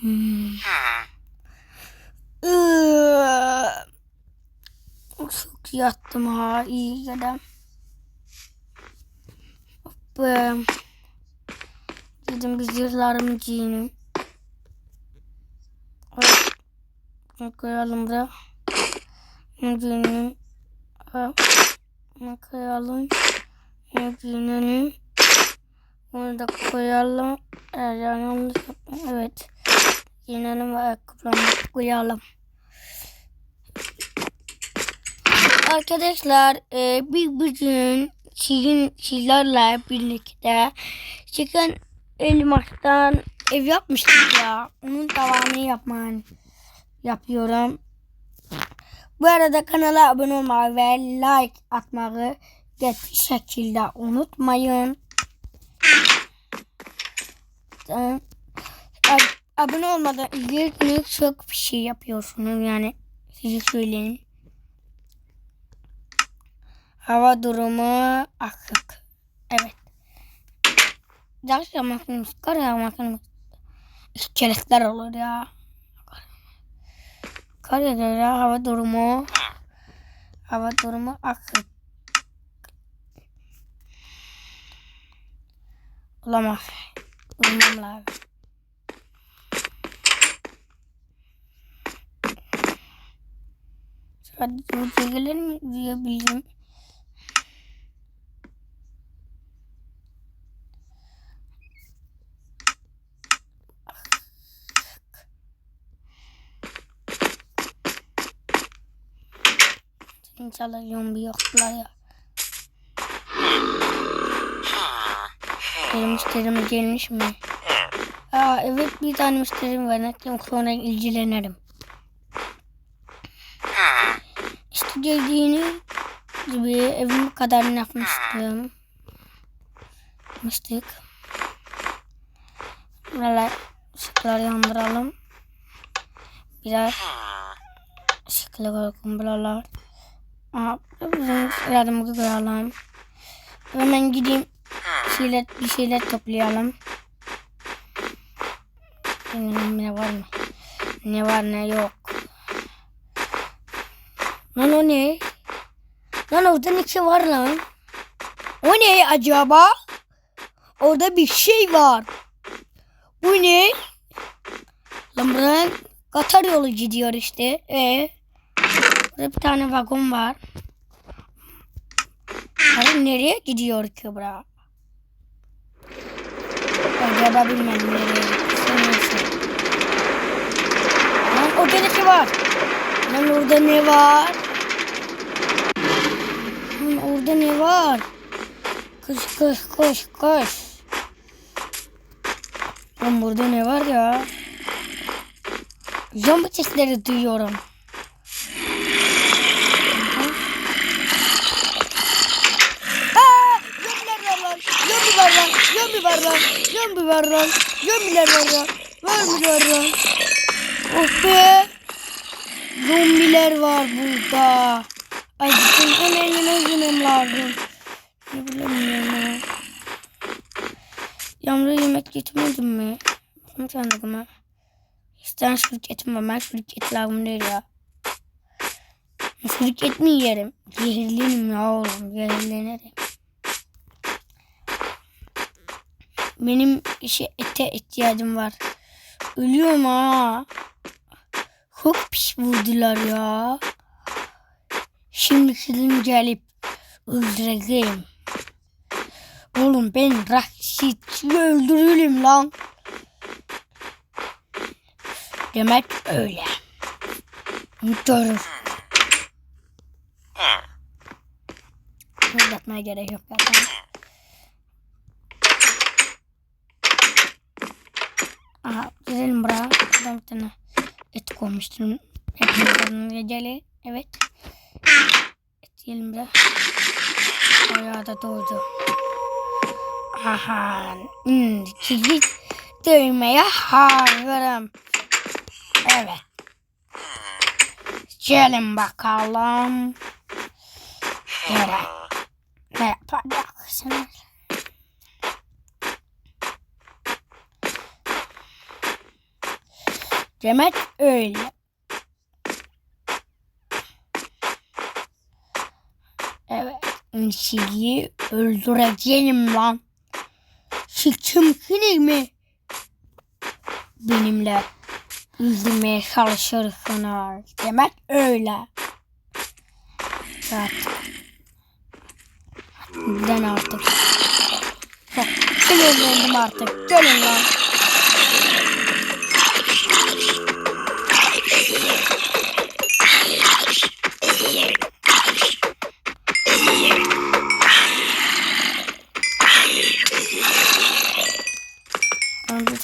Hmm. Çok yattım ha iyi gelen. Be. Dedim bir zırhlarımı giyinim. Koyalım da. Giyinim. Bunu koyalım. Bunu giyinelim. Bunu da koyalım. Yanlış yapmam. Evet. Giyinelim ve ayakkabılarımızı koyalım. Arkadaşlar e, bir bugün sizin sizlerle birlikte çıkan elmastan ev yapmıştık ya. Onun devamını yapmayı yapıyorum. Bu arada kanala abone olmayı ve like atmayı geç şekilde unutmayın. Ab- abone olmadan ilgili çok bir şey yapıyorsunuz yani size söyleyeyim. Hava durumu akık. Evet. Yağış yağmasın, kar yağmasın. İskeletler olur ya. Kar yağıyor ya hava durumu. Hava durumu akık. Olamaz. Uyumam lazım. Bu gelir mi diyebilirim. İnşallah zombi yoklar ya. Benim müşterim gelmiş mi? Aa, evet bir tane müşterim var. Sonra ilgilenirim. İşte dediğini gibi evim kadarını yapmıştım. Yapmıştık. Böyle ışıkları yandıralım. Biraz ışıklı koyalım buralar. Aha, bizim yardımımızı koyalım. Hemen gideyim şeyler, bir şeyler toplayalım. Ne var mı? Ne var ne yok. Lan o ne? Lan orada ne şey var lan? O ne acaba? Orada bir şey var. Bu ne? Lan buradan Katar yolu gidiyor işte. E Burada bir tane vagon var. Hani nereye gidiyor ki bura? Acaba bilmem nereye. Neyse. Lan orada ne var? Lan orada ne var? Lan orada ne var? Koş koş koş koş. Lan burada ne var ya? Zombi sesleri duyuyorum. Zombi var lan. Zombi var lan. Zombi var lan. Zombiler var lan. Zombiler var lan. Oh be. Zombiler var burada. Acıkın hemen yemem lazım. Ne bileyim ya. Yağmurda yemek getirmedim mi? Bakın sandık mı? İsten çürük etim var. Ben çürük et lazım değil ya. Çürük et mi yerim? Zehirlenim ya oğlum. Zehirlenirim. Benim işe ete ihtiyacım var. Ölüyorum ha. Çok pis vurdular ya. Şimdi sizin gelip öldüreceğim. Oğlum ben Rakşit'i öldürürüm lan. Demek öyle. Görür. Anlatmaya gerek yok zaten. Aha gidelim buraya. Buradan bir tane et koymuştum. Hepimizin geceli. Evet. Yiyelim buraya. Bayağı da doydu. Aha. Hmm, çizgi dövmeye hazırım. Evet. Gelin bakalım. Görelim. Ne yapacaksınız? Demek öyle. Insiyi öldüreceğim lan. Sikim mi? Benimle öldürmeye çalışırsınız. Demek öyle. Artık. Giden artık. Çok sinirlendim artık. Gelin lan.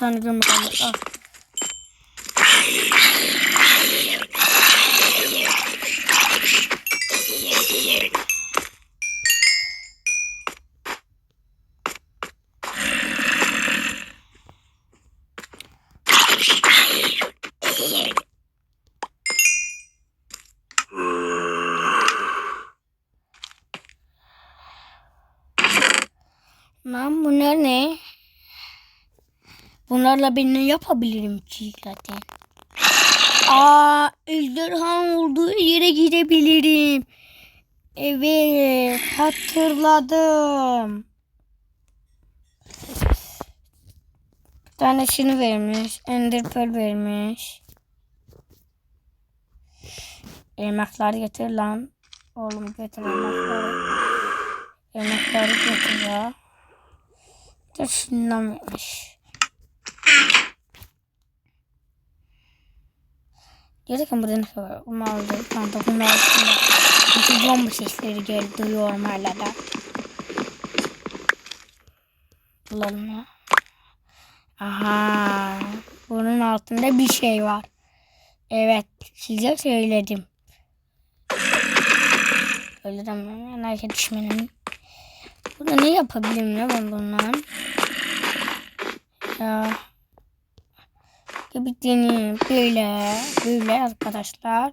Kaldı. Al. Bunlarla ben ne yapabilirim ki zaten? Aa, ejderhan olduğu yere gidebilirim. Evet, hatırladım. Bir tanesini vermiş. Ender Pearl vermiş. Elmakları getir lan. Oğlum getir elmakları. Elmakları getir ya. De şundan vermiş. Gerçekten burada ne var? Aldım. Ben bunu aldım. Bütün bomba sesleri geldi. Duyuyorum hala da. Bulalım ya. Aha. Bunun altında bir şey var. Evet. Size söyledim. Söyledim. Neyse düşmenin. Burada ne yapabilirim ya ben bundan? Ya. Deneyeyim. Böyle. Böyle arkadaşlar.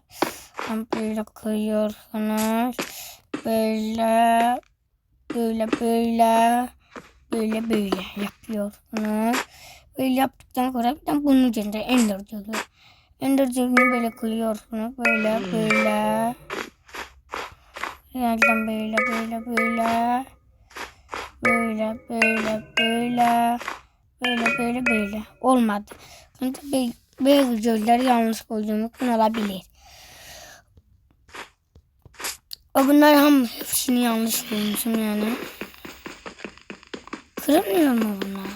Böyle koyuyorsunuz. Böyle. Böyle böyle. Böyle böyle yapıyorsunuz. Böyle yaptıktan sonra bir de bunun üzerinde ender diyor. Ender diyorunu böyle koyuyorsunuz. Böyle böyle. Yerden böyle böyle böyle. Böyle böyle böyle. Böyle böyle böyle. Olmadı. Çünkü be bazı gözler yanlış koyduğumu olabilir. O bunlar hem hepsini yanlış koymuşum yani. Kırılmıyor mu bunlar?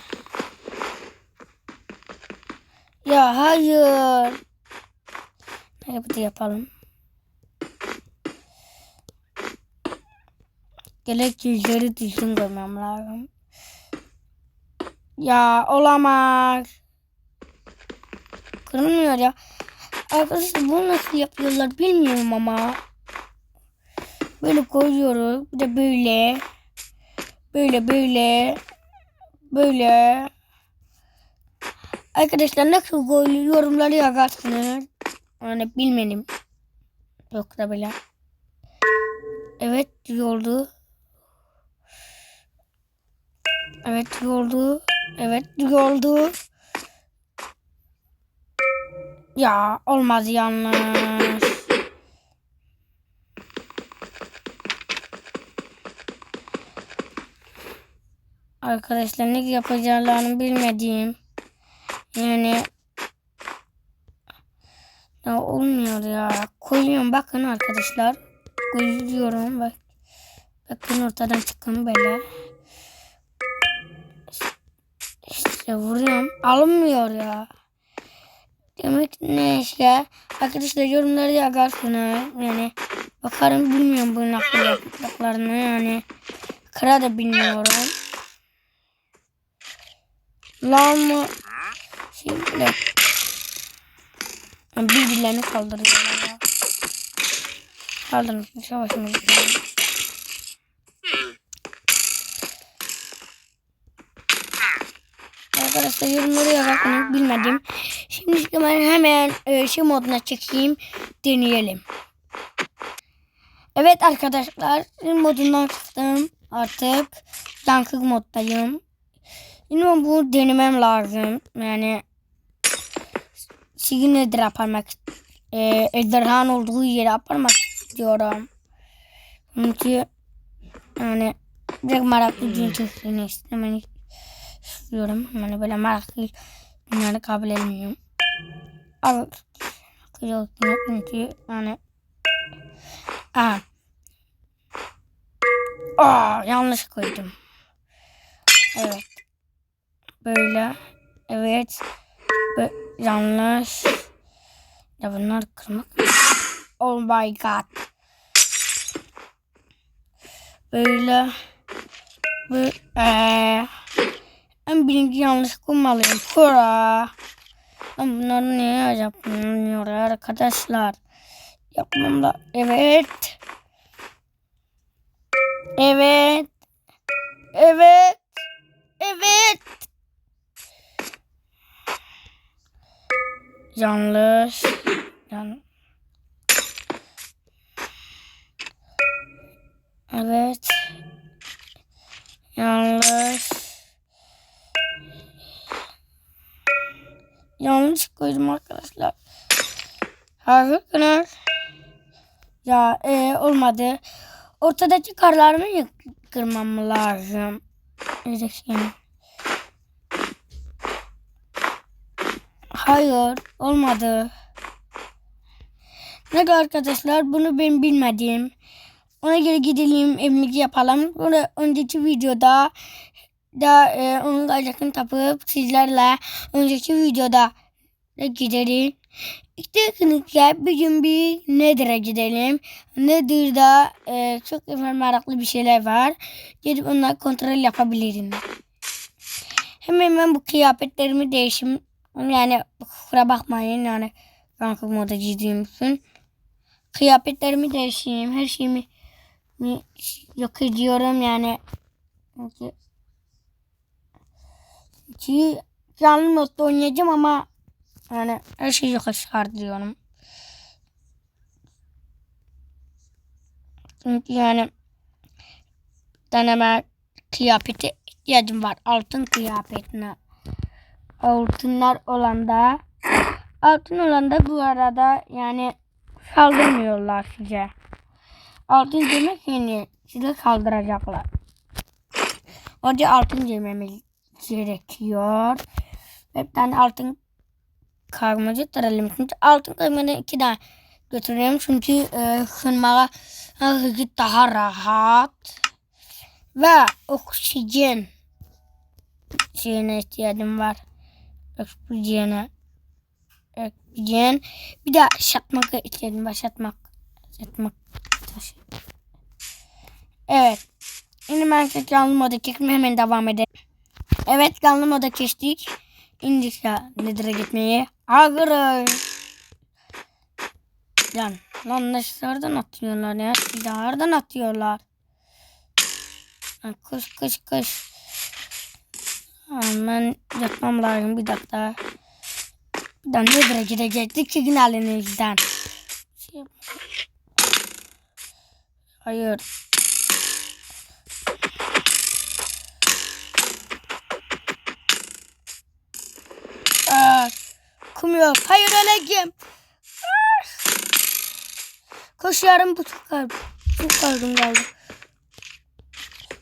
Ya hayır. Hadi bu da yapalım. Gerek yüzleri düzgün koymam lazım. Ya olamaz. Kırılmıyor ya. Arkadaşlar bunu nasıl yapıyorlar bilmiyorum ama. Böyle koyuyoruz. Bir de böyle. Böyle böyle. Böyle. Arkadaşlar nasıl koyuyor yorumları yazarsınız. Yani bilmedim. Yok da bile. Evet yoldu. Evet yoldu. Evet yoldu. Ya olmaz yanlış. Arkadaşlar ne yapacaklarını bilmediğim. Yani ya olmuyor ya. Koyuyorum bakın arkadaşlar. Koyuyorum bak. Bakın ortadan çıkın böyle. İşte vuruyorum. Alınmıyor ya. Demek ne işte. Arkadaşlar yorumları yazarsınız. Yani bakarım bilmiyorum bu nasıl yaptıklarını yani. Kıra da bilmiyorum. Lan mı? Şimdi birbirlerini kaldırıyorlar ya. Kaldırın. Savaşımız. Arkadaşlar yorumları yazarsınız bilmedim. Şimdi ben hemen e, şey moduna çekeyim. Deneyelim. Evet arkadaşlar modundan çıktım. Artık yankı moddayım. Bilmiyorum bunu denemem lazım. Yani nedir aparmak e, ejderhanın olduğu yere aparmak istiyorum. Çünkü yani direkt meraklı cin çiftliğini istiyorum. Yani böyle meraklı bunları kabul etmiyorum. Evet. Yok çünkü yani Aa. Aa, yanlış koydum. Evet. Böyle. Evet. Bö yanlış. Ya bunlar kırmak. Oh my god. Böyle. Bu ee, ben birinci yanlış koymalıyım. Kura. Ben bunları niye yapmıyor arkadaşlar? Yapmam da. Evet. Evet. Evet. Evet. Yanlış. Yan evet. Yanlış. Yanlış koydum arkadaşlar. Harika. Ya e, olmadı. Ortadaki karlarımı kırmam lazım. Neyse. Hayır olmadı. Ne arkadaşlar bunu ben bilmedim. Ona göre gidelim evimizi yapalım. Sonra önceki videoda da e, onun ayakını tapıp sizlerle önceki videoda da gidelim. İşte kesinlikle bir gün bir Nether'a gidelim. Nether'da e, çok meraklı bir şeyler var. Gidip onları kontrol yapabilirim. Hemen ben bu kıyafetlerimi değişim. Yani kusura bakmayın yani kanka moda giydiğim için. Kıyafetlerimi değişeyim. Her şeyimi yok ediyorum yani. Ki canlı modda oynayacağım ama yani her şeyi yok çıkartıyorum. Çünkü yani deneme kıyafeti ihtiyacım var. Altın kıyafetine. Altınlar olanda altın olanda bu arada yani saldırmıyorlar size. Altın demek yani sizi kaldıracaklar. Önce altın yememiz gerekiyor. Bir tane altın karmacı taralım. Çünkü altın karmacı iki tane götürüyorum. Çünkü e, sınmağa daha rahat. Ve oksijen şeyine ihtiyacım var. Oksijene. Oksijen. Bir de şatmak ihtiyacım var. Şatmak. Şatmak taşı. Evet. Şimdi ben moda geçtim. Hemen devam edelim. Evet canlı moda geçtik. İndik ya Nedir'e gitmeye. Ağır. Lan. Lan nereden atıyorlar ya? Silahlardan atıyorlar. Kış kış kış. Hemen yatmam lazım bir dakika. Ben Nedir'e gidecektik signalinizden. Şey Hayır. Kum yok. Hayır öleceğim. Koşuyorum buçuk kaldım. Buçuk kaldım kaldı.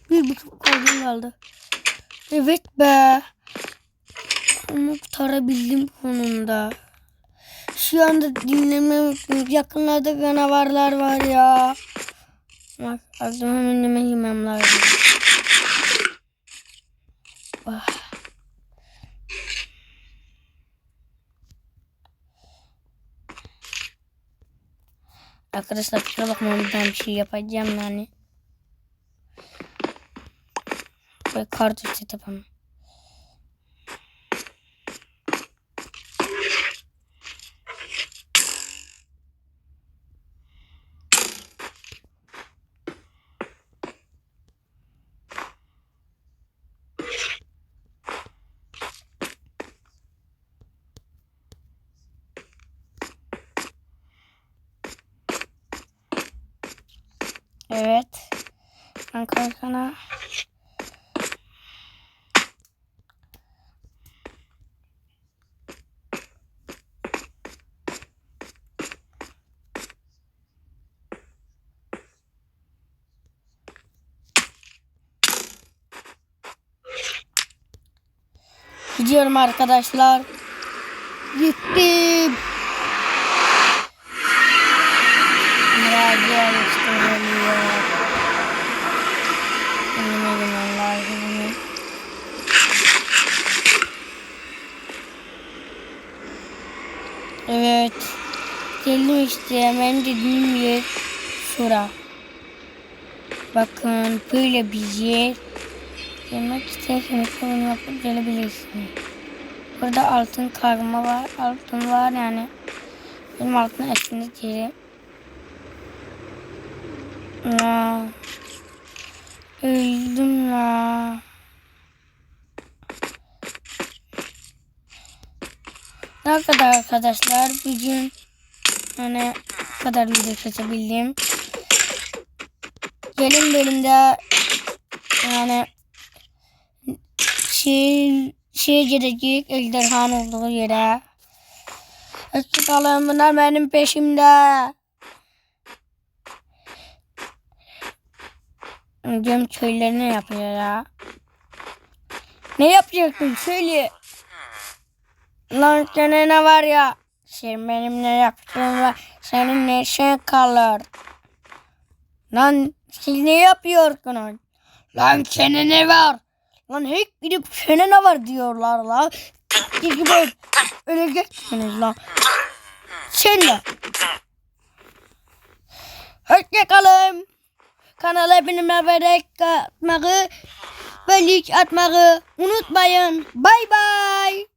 Bir buçuk kaldım kaldı. Evet be. Ama tarabildim sonunda. Şu anda dinleme yakınlarda canavarlar var ya. Bak aklıma hemen hemen yemem lazım. Ah. Arkadaşlar kusura bakmayın ben bir şey yapacağım yani. Böyle kart set yapalım. Kanka sana. Gidiyorum arkadaşlar. Gittim. Nereye Geldim işte hemen dediğim yer şura. Bakın böyle bir yer. Gelmek isterseniz sorun yapıp gelebilirsiniz. Burada altın karma var. Altın var yani. Benim altın eşinde yerim. Ya. Öldüm la. Ne kadar arkadaşlar bugün hani bu kadar video çekebildim. Gelin bölümde yani şey şey gidecek ejderhan olduğu yere. Hoşçakalın bunlar benim peşimde. Göm köylerini yapıyor ya. Ne yapacaksın söyle. Lan sana ne var ya? Sen benim ne yaptığım var. Senin ne işin kalır? Lan siz ne yapıyorsunuz? Lan sana ne var? Lan hep gidip sana ne var diyorlar lan. Gibi öleceksiniz lan. Sen de. Hoşçakalın. Kanala benimle like atmayı ve like atmayı unutmayın. Bay bay.